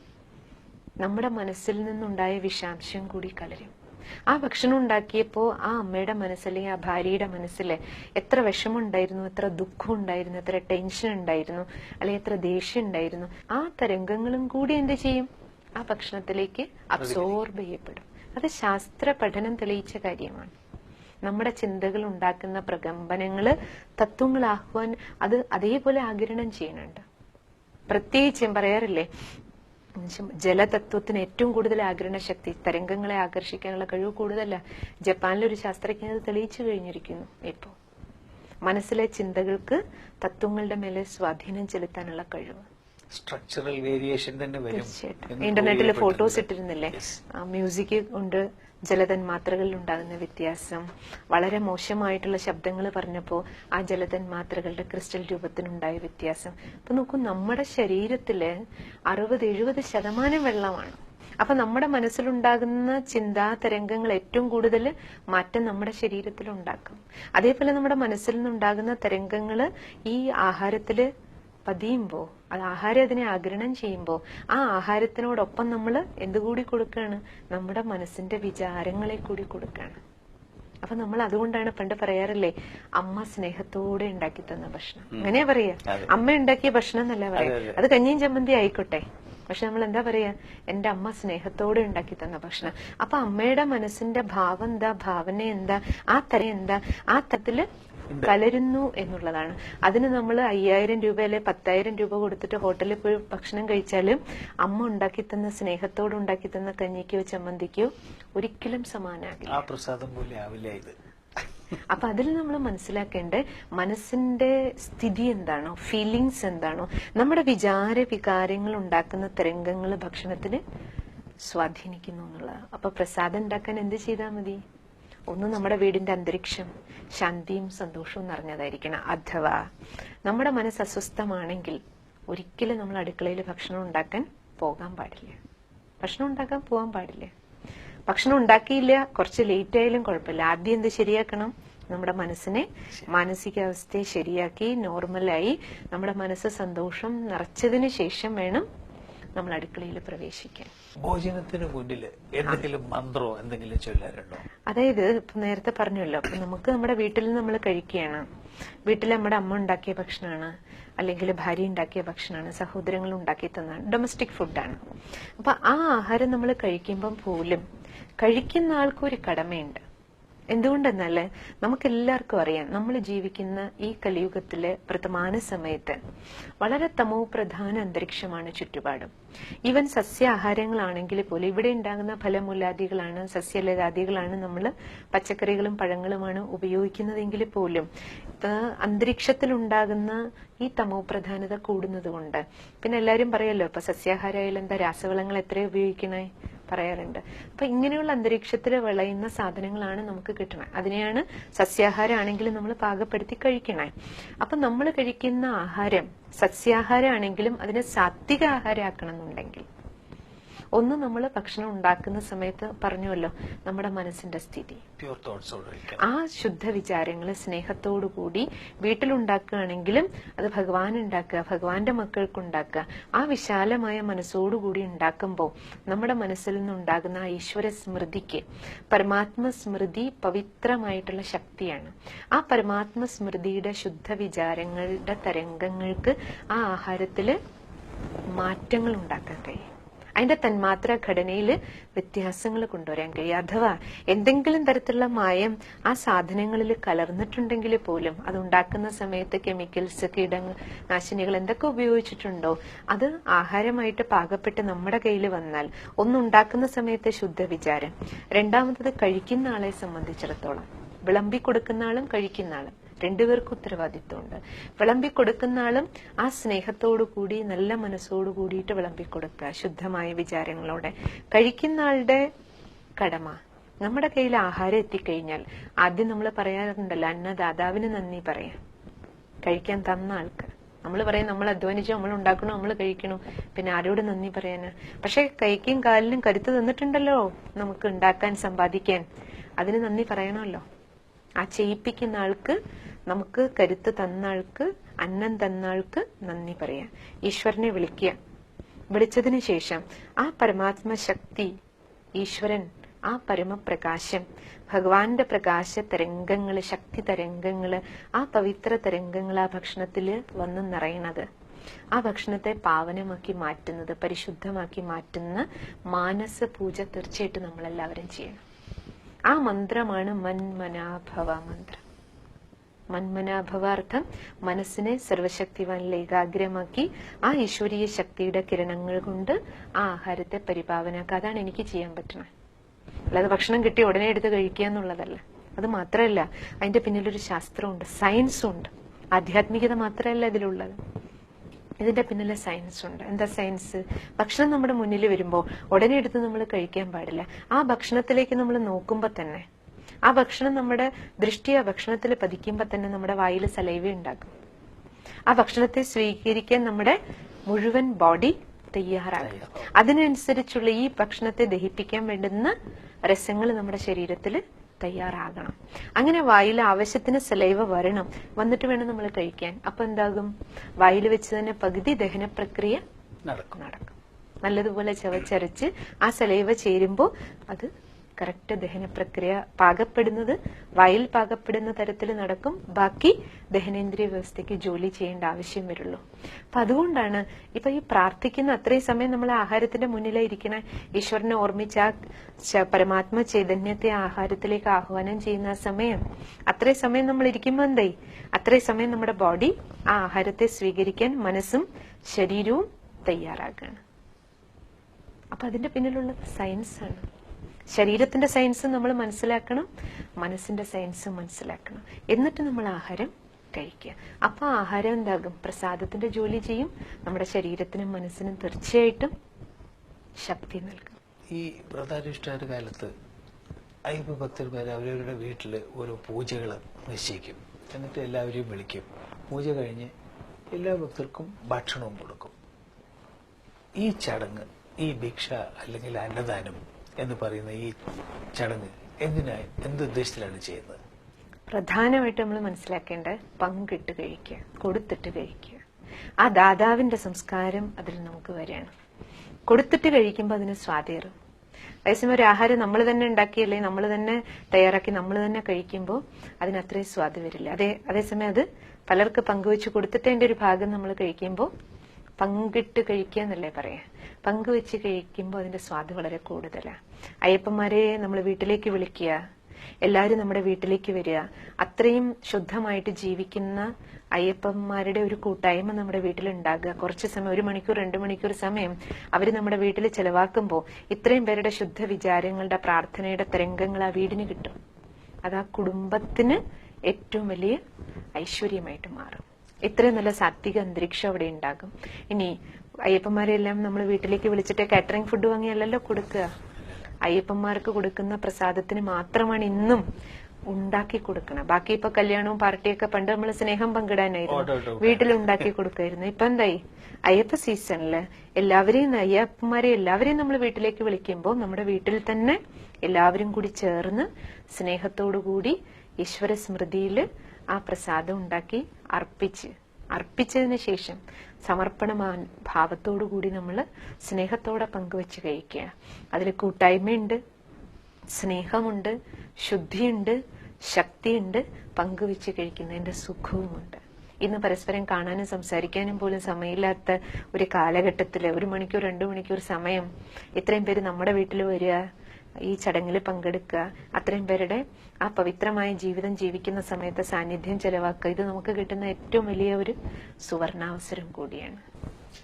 നമ്മുടെ മനസ്സിൽ നിന്നുണ്ടായ വിഷാംശം കൂടി കലരും. ആ ഭക്ഷണം ഉണ്ടാക്കിയപ്പോ ആ അമ്മയുടെ മനസ്സിലെ ആ ഭാര്യയുടെ മനസ്സിലെ എത്ര വിഷമുണ്ടായിരുന്നു എത്ര ദുഃഖം ഉണ്ടായിരുന്നു എത്ര ടെൻഷൻ ഉണ്ടായിരുന്നു അല്ലെങ്കിൽ എത്ര ദേഷ്യം ഉണ്ടായിരുന്നു. ആ തരംഗങ്ങളും കൂടി എന്ത് ചെയ്യും? ആ ഭക്ഷണത്തിലേക്ക് അബ്സോർബ് ചെയ്യപ്പെടും. അത് ശാസ്ത്ര പഠനം തെളിയിച്ച കാര്യമാണ്. നമ്മുടെ ചിന്തകൾ ഉണ്ടാക്കുന്ന പ്രകമ്പനങ്ങൾ തത്വങ്ങൾ ആഹ്വാൻ അത് അതേപോലെ ആകിരണം ചെയ്യുന്നുണ്ട്. പ്രത്യേകിച്ചും പറയാറില്ലേ ജലതത്വത്തിന് ഏറ്റവും കൂടുതൽ ആഗ്രഹ ശക്തി തരംഗങ്ങളെ ആകർഷിക്കാനുള്ള കഴിവ് കൂടുതലല്ല ജപ്പാനിലെ ഒരു ശാസ്ത്രജ്ഞൻ അത് തെളിയിച്ചു കഴിഞ്ഞിരിക്കുന്നു ഇപ്പോ. മനസ്സിലെ ചിന്തകൾക്ക് തത്വങ്ങളുടെ മേലെ സ്വാധീനം ചെലുത്താനുള്ള കഴിവ്. സ്ട്രക്ചറൽ വേരിയേഷൻ തന്നെ വരും ഇന്റർനെറ്റിൽ ഫോട്ടോസ് ഇട്ടിരുന്നില്ലേ? മ്യൂസിക് കൊണ്ട് ജലതന്മാത്രകളിൽ ഉണ്ടാകുന്ന വ്യത്യാസം. വളരെ മോശമായിട്ടുള്ള ശബ്ദങ്ങൾ പറഞ്ഞപ്പോൾ ആ ജലതന്മാത്രകളുടെ ക്രിസ്റ്റൽ രൂപത്തിനുണ്ടായ വ്യത്യാസം. അപ്പൊ നോക്കൂ നമ്മുടെ ശരീരത്തിൽ അറുപത് എഴുപത് ശതമാനം വെള്ളമാണ്. അപ്പൊ നമ്മുടെ മനസ്സിലുണ്ടാകുന്ന ചിന്താ തരംഗങ്ങൾ ഏറ്റവും കൂടുതൽ മാറ്റം നമ്മുടെ ശരീരത്തിൽ ഉണ്ടാക്കും അതേപോലെ നമ്മുടെ മനസ്സിൽ നിന്നുണ്ടാകുന്ന തരംഗങ്ങൾ ഈ ആഹാരത്തിൽ പതിയുമ്പോ അത് ആഹാരം അതിനെ ആഗ്രഹണം ചെയ്യുമ്പോ ആ ആഹാരത്തിനോടൊപ്പം നമ്മൾ എന്തുകൂടി കൊടുക്കുകയാണ് നമ്മുടെ മനസ്സിന്റെ വിചാരങ്ങളെ കൂടി കൊടുക്കുകയാണ് അപ്പൊ നമ്മൾ അതുകൊണ്ടാണ് പണ്ട് പറയാറില്ലേ അമ്മ സ്നേഹത്തോടെ ഉണ്ടാക്കി തന്ന ഭക്ഷണം. അങ്ങനെയാ പറയാ. അമ്മ ഉണ്ടാക്കിയ ഭക്ഷണം എന്നല്ല പറയാ. അതെ, കഞ്ഞിയും ചമ്മന്തി ആയിക്കോട്ടെ. പക്ഷെ നമ്മൾ എന്താ പറയാ? എന്റെ അമ്മ സ്നേഹത്തോടെ ഉണ്ടാക്കി തന്ന ഭക്ഷണം. അപ്പൊ അമ്മയുടെ മനസ്സിന്റെ ഭാവം എന്താ? ഭാവന എന്താ? ആ തര എന്താ? ആ തരത്തിൽ കലരുന്നു എന്നുള്ളതാണ്. അതിന് നമ്മൾ അയ്യായിരം രൂപ അല്ലെ പത്തായിരം രൂപ കൊടുത്തിട്ട് ഹോട്ടലിൽ പോയി ഭക്ഷണം കഴിച്ചാലും അമ്മ ഉണ്ടാക്കി തന്ന സ്നേഹത്തോട് ഉണ്ടാക്കി തന്ന കഞ്ഞിക്കോ ചമ്മന്തിക്കോ ഒരിക്കലും സമാനാകില്ല. ആ പ്രസാദം പോലെ ആവില്ല ഇത്. അപ്പൊ അതിൽ നമ്മൾ മനസ്സിലാക്കേണ്ട മനസ്സിന്റെ സ്ഥിതി എന്താണോ ഫീലിങ്സ് എന്താണോ നമ്മുടെ വിചാര വികാരങ്ങൾ ഉണ്ടാക്കുന്ന തരംഗങ്ങൾ ഭക്ഷണത്തിന് സ്വാധീനിക്കുന്നു എന്നുള്ളത് അപ്പൊ പ്രസാദം ഉണ്ടാക്കാൻ എന്ത് ചെയ്താൽ മതി? ഒന്ന് നമ്മുടെ വീടിന്റെ അന്തരീക്ഷം ശാന്തിയും സന്തോഷവും നിറഞ്ഞതായിരിക്കണം. അഥവാ നമ്മുടെ മനസ്സ് അസ്വസ്ഥമാണെങ്കിൽ ഒരിക്കലും നമ്മൾ അടുക്കളയിൽ ഭക്ഷണം ഉണ്ടാക്കാൻ പോകാൻ പാടില്ല. ഭക്ഷണം ഉണ്ടാക്കാൻ പോകാൻ പാടില്ല. ഭക്ഷണം ഉണ്ടാക്കിയില്ല കുറച്ച് ലേറ്റ് ആയാലും കുഴപ്പമില്ല. ആദ്യം എന്ത് ശരിയാക്കണം? നമ്മുടെ മനസ്സിനെ മാനസികാവസ്ഥയെ ശരിയാക്കി നോർമലായി നമ്മുടെ മനസ്സ് സന്തോഷം നിറച്ചതിന് ശേഷം വേണം നമ്മൾ അടുക്കളയിൽ പ്രവേശിക്കാൻ. ഭോജനത്തിന് മുന്നിൽ എന്തെങ്കിലും മന്ത്രോ എന്തെങ്കിലും ചൊല്ലാറുണ്ടോ അതായത് ഇപ്പൊ നേരത്തെ പറഞ്ഞല്ലോ അപ്പൊ നമുക്ക് നമ്മുടെ വീട്ടിൽ നമ്മൾ കഴിക്കുകയാണ്. വീട്ടിൽ നമ്മുടെ അമ്മ ഉണ്ടാക്കിയ ഭക്ഷണമാണ് അല്ലെങ്കിൽ ഭാര്യ ഉണ്ടാക്കിയ ഭക്ഷണമാണ് സഹോദരങ്ങൾ ഉണ്ടാക്കി തന്നതാണ് ഡൊമസ്റ്റിക് ഫുഡാണ് അപ്പൊ ആ ആഹാരം നമ്മൾ കഴിക്കുമ്പം പോലും കഴിക്കുന്ന ആൾക്കൊരു കടമയുണ്ട്. എന്തുകൊണ്ടെന്നാൽ നമുക്ക് എല്ലാവർക്കും അറിയാം നമ്മൾ ജീവിക്കുന്ന ഈ കലിയുഗത്തിലെ വർത്തമാന സമയത്ത് വളരെ തമോ പ്രധാന അന്തരീക്ഷമാണ് ചുറ്റുപാടും. ഈവൻ സസ്യാഹാരങ്ങളാണെങ്കിൽ പോലും ഇവിടെ ഉണ്ടാകുന്ന ഫലമൂലാദികളാണ് സസ്യലതാദികളാണ് നമ്മൾ പച്ചക്കറികളും പഴങ്ങളുമാണ് ഉപയോഗിക്കുന്നതെങ്കിൽ പോലും അന്തരീക്ഷത്തിലുണ്ടാകുന്ന ഈ തമോ പ്രധാനത കൂടുന്നത് കൊണ്ട് പിന്നെ എല്ലാവരും പറയല്ലോ ഇപ്പൊ സസ്യാഹാരമായാലും എന്താ രാസവളങ്ങൾ എത്ര ഉപയോഗിക്കണേ? പറയാറുണ്ട്. അപ്പൊ ഇങ്ങനെയുള്ള അന്തരീക്ഷത്തിൽ വിളയുന്ന സാധനങ്ങളാണ് നമുക്ക് കിട്ടണത് അതിനെയാണ് സസ്യാഹാരമാണെങ്കിലും നമ്മൾ പാകപ്പെടുത്തി കഴിക്കണേ. അപ്പൊ നമ്മൾ കഴിക്കുന്ന ആഹാരം സസ്യാഹാരമാണെങ്കിലും അതിനെ സാത്വിക ആഹാരമാക്കണം എന്നുണ്ടെങ്കിൽ ഒന്ന് നമ്മൾ ഭക്ഷണം ഉണ്ടാക്കുന്ന സമയത്ത് പറഞ്ഞുവല്ലോ നമ്മുടെ മനസ്സിന്റെ സ്ഥിതി. ആ ശുദ്ധ വിചാരങ്ങൾ സ്നേഹത്തോടു കൂടി വീട്ടിലുണ്ടാക്കുകയാണെങ്കിലും അത് ഭഗവാൻ ഉണ്ടാക്കുക ഭഗവാന്റെ മക്കൾക്ക് ഉണ്ടാക്കുക ആ വിശാലമായ മനസ്സോടുകൂടി ഉണ്ടാക്കുമ്പോൾ നമ്മുടെ മനസ്സിൽ നിന്നുണ്ടാകുന്ന ആ ഈശ്വര സ്മൃതിക്ക് പരമാത്മ സ്മൃതി പവിത്രമായിട്ടുള്ള ശക്തിയാണ്. ആ പരമാത്മ സ്മൃതിയുടെ ശുദ്ധ വിചാരങ്ങളുടെ തരംഗങ്ങൾക്ക് ആ ആഹാരത്തിൽ മാറ്റങ്ങൾ ഉണ്ടാക്കാൻ കഴിയും. അതിന്റെ തന്മാത്ര ഘടനയിൽ വ്യത്യാസങ്ങൾ കൊണ്ടുവരാൻ കഴിയും. അഥവാ എന്തെങ്കിലും തരത്തിലുള്ള മായം ആ സാധനങ്ങളിൽ കലർന്നിട്ടുണ്ടെങ്കിൽ പോലും അത് ഉണ്ടാക്കുന്ന സമയത്ത് കെമിക്കൽസ് കീടങ്ങൾ നാശിനികൾ എന്തൊക്കെ ഉപയോഗിച്ചിട്ടുണ്ടോ അത് ആഹാരമായിട്ട് പാകപ്പെട്ട് നമ്മുടെ കയ്യിൽ വന്നാൽ ഒന്നുണ്ടാക്കുന്ന സമയത്ത് ശുദ്ധ വിചാരം രണ്ടാമത്തത് കഴിക്കുന്ന ആളെ സംബന്ധിച്ചിടത്തോളം വിളമ്പി കൊടുക്കുന്ന ആളും കഴിക്കുന്ന ആളും. രണ്ടുപേർക്കും ഉത്തരവാദിത്വമുണ്ട്. വിളമ്പി കൊടുക്കുന്ന ആളും ആ സ്നേഹത്തോടു കൂടി നല്ല മനസ്സോടു കൂടിയിട്ട് വിളമ്പി കൊടുക്കുക ശുദ്ധമായ വിചാരങ്ങളോടെ. കഴിക്കുന്ന ആളുടെ കടമ. നമ്മുടെ കയ്യിൽ ആഹാരം എത്തിക്കഴിഞ്ഞാൽ ആദ്യം നമ്മൾ പറയാറുണ്ടല്ലോ അന്നദാതാവിന് നന്ദി പറയാം. കഴിക്കാൻ തന്ന ആൾക്ക്. നമ്മൾ പറയും നമ്മൾ അധ്വാനിച്ചു നമ്മൾ ഉണ്ടാക്കണു നമ്മൾ കഴിക്കണു. പിന്നെ ആരോട് നന്ദി പറയാന്? പക്ഷെ കൈക്കും കാലിനും കരുത്ത് തന്നിട്ടുണ്ടല്ലോ നമുക്ക് ഉണ്ടാക്കാൻ സമ്പാദിക്കാൻ. അതിന് നന്ദി പറയണമല്ലോ. ആ ചെയ്യിപ്പിക്കുന്ന ആൾക്ക് നമുക്ക് കരുത്ത് തന്ന ആൾക്ക് അന്നം തന്ന ആൾക്ക് നന്ദി പറയാ. ഈശ്വരനെ വിളിക്കുക. വിളിച്ചതിന് ശേഷം ആ പരമാത്മ ശക്തി ഈശ്വരൻ ആ പരമപ്രകാശം ഭഗവാന്റെ പ്രകാശ തരംഗങ്ങൾ ശക്തി തരംഗങ്ങൾ ആ പവിത്ര തരംഗങ്ങൾ ആ ഭക്ഷണത്തിൽ വന്ന് നിറയണത്. ആ ഭക്ഷണത്തെ പാവനമാക്കി മാറ്റുന്നത് പരിശുദ്ധമാക്കി മാറ്റുന്ന മാനസ പൂജ തീർച്ചയായിട്ടും നമ്മളെല്ലാവരും ചെയ്യണം. ആ മന്ത്രമാണ് മന്മനാഭവ മന്ത്രം. മന്മനാഭവാർത്ഥം മനസ്സിനെ സർവശക്തിവാനിൽ ഏകാഗ്രമാക്കി ആ ഈശ്വരീയ ശക്തിയുടെ കിരണങ്ങൾ കൊണ്ട് ആ ആഹാരത്തെ പരിപാവനാക്കുക. അതാണ് എനിക്ക് ചെയ്യാൻ പറ്റുന്നത്. അല്ലാതെ ഭക്ഷണം കിട്ടി ഉടനെ എടുത്ത് കഴിക്കുക എന്നുള്ളതല്ല. അത് മാത്രമല്ല അതിന്റെ പിന്നിലൊരു ശാസ്ത്രമുണ്ട് സയൻസും ഉണ്ട് ആധ്യാത്മികത മാത്രമല്ല ഇതിലുള്ളത്. ഇതിന്റെ പിന്നിലെ സയൻസ് ഉണ്ട്. എന്താ സയൻസ് ഭക്ഷണം നമ്മുടെ മുന്നിൽ വരുമ്പോൾ ഉടനെ എടുത്ത് നമ്മൾ കഴിക്കാൻ പാടില്ല. ആ ഭക്ഷണത്തിലേക്ക് നമ്മൾ നോക്കുമ്പോൾ തന്നെ ആ ഭക്ഷണം നമ്മുടെ ദൃഷ്ടി ആ ഭക്ഷണത്തിൽ പതിക്കുമ്പോൾ തന്നെ നമ്മുടെ വായിൽ സലൈവ ഉണ്ടാക്കും. ആ ഭക്ഷണത്തെ സ്വീകരിക്കാൻ നമ്മുടെ മുഴുവൻ ബോഡി തയ്യാറാകും അതിനനുസരിച്ചുള്ള ഈ ഭക്ഷണത്തെ ദഹിപ്പിക്കാൻ വേണ്ടുന്ന രസങ്ങൾ നമ്മുടെ ശരീരത്തിൽ തയ്യാറാകണം. അങ്ങനെ വായിൽ ആവശ്യത്തിന് സലൈവ വരണം. വന്നിട്ട് വേണം നമ്മൾ കഴിക്കാൻ അപ്പൊ എന്താകും? വായിൽ വെച്ച് തന്നെ പകുതി ദഹന പ്രക്രിയ നടക്കും. നടക്കും. നല്ലതുപോലെ ചവച്ചരച്ച് ആ സലൈവ ചേരുമ്പോൾ അത് കറക്റ്റ് ദഹന പ്രക്രിയ പാകപ്പെടുന്നത് വായിൽ പാകപ്പെടുന്ന തരത്തിൽ നടക്കും. ബാക്കി ദഹനേന്ദ്രിയ വ്യവസ്ഥയ്ക്ക് ജോലി ചെയ്യേണ്ട ആവശ്യം വരുള്ളൂ. അപ്പൊ അതുകൊണ്ടാണ് ഇപ്പൊ ഈ പ്രാർത്ഥിക്കുന്ന അത്രയും സമയം നമ്മൾ ആഹാരത്തിന്റെ മുന്നിലായിരിക്കണ ഈശ്വരനെ ഓർമ്മിച്ച പരമാത്മ ചൈതന്യത്തെ ആഹാരത്തിലേക്ക് ആഹ്വാനം ചെയ്യുന്ന സമയം അത്രയും സമയം നമ്മൾ ഇരിക്കുമ്പോൾ എന്തായി? അത്രയും സമയം നമ്മുടെ ബോഡി ആ ആഹാരത്തെ സ്വീകരിക്കാൻ മനസ്സും ശരീരവും തയ്യാറാകാണ്. അപ്പൊ അതിന്റെ പിന്നിലുള്ളത് സയൻസ് ആണ് ശരീരത്തിന്റെ സയൻസ് നമ്മൾ മനസ്സിലാക്കണം മനസ്സിന്റെ സയൻസ് മനസ്സിലാക്കണം. എന്നിട്ട് നമ്മൾ ആഹാരം കഴിക്കുക. അപ്പൊ ആഹാരം എന്താകും? പ്രസാദത്തിന്റെ ജോലി ചെയ്യും നമ്മുടെ ശരീരത്തിനും മനസ്സിനും തീർച്ചയായിട്ടും ശക്തി നൽകും. ഈ വ്രതാനുഷ്ഠാന കാലത്ത് അയ്യപ്പ ഭക്തന്മാർ അവരവരുടെ വീട്ടിൽ ഓരോ പൂജകൾ നിശ്ചയിക്കും. എന്നിട്ട് എല്ലാവരെയും വിളിക്കും. പൂജ കഴിഞ്ഞ് എല്ലാ ഭക്തർക്കും ഭക്ഷണവും കൊടുക്കും. ഈ ചടങ്ങ് ഈ ഭിക്ഷ അല്ലെങ്കിൽ അന്നദാനം എന്ന് പറയുന്ന ഈ ചടങ്ങ് എന്തിനായി എന്ത് ഉദ്ദേശത്തിലാണ് ചെയ്യുന്നത്? പ്രധാനമായിട്ട് നമ്മൾ മനസ്സിലാക്കേണ്ട പങ്കിട്ട് കഴിക്കുക കൊടുത്തിട്ട് കഴിക്കുക. ആ ദാതാവിന്റെ സംസ്കാരം അതിൽ നമുക്ക് വരികയാണ്. കൊടുത്തിട്ട് കഴിക്കുമ്പോൾ അതിന് സ്വാധീനം. അതേസമയം ഒരു ആഹാരം നമ്മൾ തന്നെ ഉണ്ടാക്കിയല്ലേ നമ്മൾ തന്നെ തയ്യാറാക്കി നമ്മൾ തന്നെ കഴിക്കുമ്പോൾ അതിന് അത്രയും സ്വാദ് വരില്ല. അതേ അതേസമയം അത് പലർക്ക് പങ്കുവെച്ച് കൊടുത്തിട്ട് ഒരു ഭാഗം നമ്മൾ കഴിക്കുമ്പോൾ പങ്കിട്ട് കഴിക്കുക എന്നല്ലേ പറയാ പങ്കുവെച്ച് കഴിക്കുമ്പോൾ അതിന്റെ സ്വാദ് വളരെ കൂടുതലാണ് അയ്യപ്പന്മാരെ നമ്മൾ വീട്ടിലേക്ക് വിളിക്കുക എല്ലാവരും നമ്മുടെ വീട്ടിലേക്ക് വരിക അത്രയും ശുദ്ധമായിട്ട് ജീവിക്കുന്ന അയ്യപ്പന്മാരുടെ ഒരു കൂട്ടായ്മ നമ്മുടെ വീട്ടിൽ ഉണ്ടാകുക കുറച്ച് സമയം ഒരു മണിക്കൂർ രണ്ട് മണിക്കൂർ സമയം അവർ നമ്മുടെ വീട്ടിൽ ചെലവാക്കുമ്പോൾ ഇത്രയും പേരുടെ ശുദ്ധ വിചാരങ്ങളുടെ പ്രാർത്ഥനയുടെ തരംഗങ്ങൾ ആ വീടിന് കിട്ടും. അത് ആ കുടുംബത്തിന് ഏറ്റവും വലിയ ഐശ്വര്യമായിട്ട് മാറും. ഇത്രയും നല്ല സാത്വിക അന്തരീക്ഷം അവിടെ ഉണ്ടാകും. ഇനി അയ്യപ്പന്മാരെല്ലാം നമ്മൾ വീട്ടിലേക്ക് വിളിച്ചിട്ട് കാറ്ററിംഗ് ഫുഡ് വാങ്ങിയല്ലല്ലോ കൊടുക്കുക. അയ്യപ്പന്മാർക്ക് കൊടുക്കുന്ന പ്രസാദത്തിന് മാത്രമാണ് ഇന്നും ഉണ്ടാക്കി കൊടുക്കണം. ബാക്കി ഇപ്പൊ കല്യാണവും പാർട്ടിയൊക്കെ പണ്ട് നമ്മൾ സ്നേഹം പങ്കിടാനായിരുന്നു. വീട്ടിൽ ഉണ്ടാക്കി കൊടുക്കായിരുന്നു. ഇപ്പൊ എന്തായി? അയ്യപ്പ സീസണിൽ എല്ലാവരെയും അയ്യപ്പന്മാരെ എല്ലാവരെയും നമ്മൾ വീട്ടിലേക്ക് വിളിക്കുമ്പോൾ നമ്മുടെ വീട്ടിൽ തന്നെ എല്ലാവരും കൂടി ചേർന്ന് സ്നേഹത്തോടു കൂടി ഈശ്വര സ്മൃതിയിൽ ആ പ്രസാദം ഉണ്ടാക്കി അർപ്പിച്ച് അർപ്പിച്ചതിന് ശേഷം സമർപ്പണ ഭാവത്തോടു കൂടി നമ്മൾ സ്നേഹത്തോടെ പങ്കുവെച്ച് കഴിക്കുക അതിൽ കൂട്ടായ്മയുണ്ട് സ്നേഹമുണ്ട് ശുദ്ധിയുണ്ട് ശക്തിയുണ്ട് പങ്കുവെച്ച് കഴിക്കുന്നതിന്റെ സുഖവുമുണ്ട്. ഇന്ന് പരസ്പരം കാണാനും സംസാരിക്കാനും പോലും സമയമില്ലാത്ത ഒരു കാലഘട്ടത്തിൽ ഒരു മണിക്കൂർ രണ്ടു മണിക്കൂർ സമയം ഇത്രയും പേര് നമ്മുടെ വീട്ടിൽ വരിക ഈ ചടങ്ങിൽ പങ്കെടുക്കുക. അത്രയും പേരുടെ ആ പവിത്രമായ ജീവിതം ജീവിക്കുന്ന സമയത്ത് സാന്നിധ്യം ചെലവാക്കുക. ഇത് നമുക്ക് കിട്ടുന്ന ഏറ്റവും വലിയ ഒരു സുവർണാവസരം കൂടിയാണ്.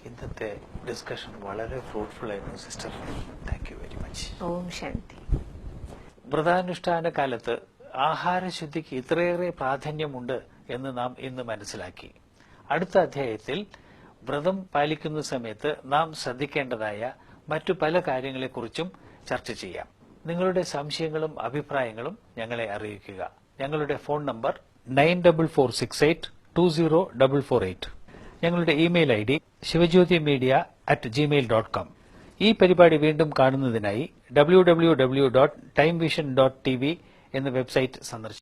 ഇന്നത്തെ ഡിസ്കഷൻ വളരെ ഫ്രൂട്ട്ഫുൾ ആയിരുന്നു sister thank you very much ഓം ശാന്തി. വ്രതാനുഷ്ഠാന കാലത്ത് ആഹാരശുദ്ധിക്ക് ഇത്രയേറെ പ്രാധാന്യമുണ്ട് എന്ന് നാം ഇന്ന് മനസ്സിലാക്കി. അടുത്ത അധ്യായത്തിൽ വ്രതം പാലിക്കുന്ന സമയത്ത് നാം ശ്രദ്ധിക്കേണ്ടതായ മറ്റു പല കാര്യങ്ങളെക്കുറിച്ചും ചർച്ച ചെയ്യാം. നിങ്ങളുടെ സംശയങ്ങളും അഭിപ്രായങ്ങളും ഞങ്ങളെ അറിയിക്കുക. ഞങ്ങളുടെ phone number nine double four six eight two zero double four eight. ഞങ്ങളുടെ email I D Shivajyothi media at Gmail dot com ഈ പരിപാടി വീണ്ടും കാണുന്നതിനായി W W W dot Time Vision dot T V എന്ന വെബ്സൈറ്റ് സന്ദർശിക്കും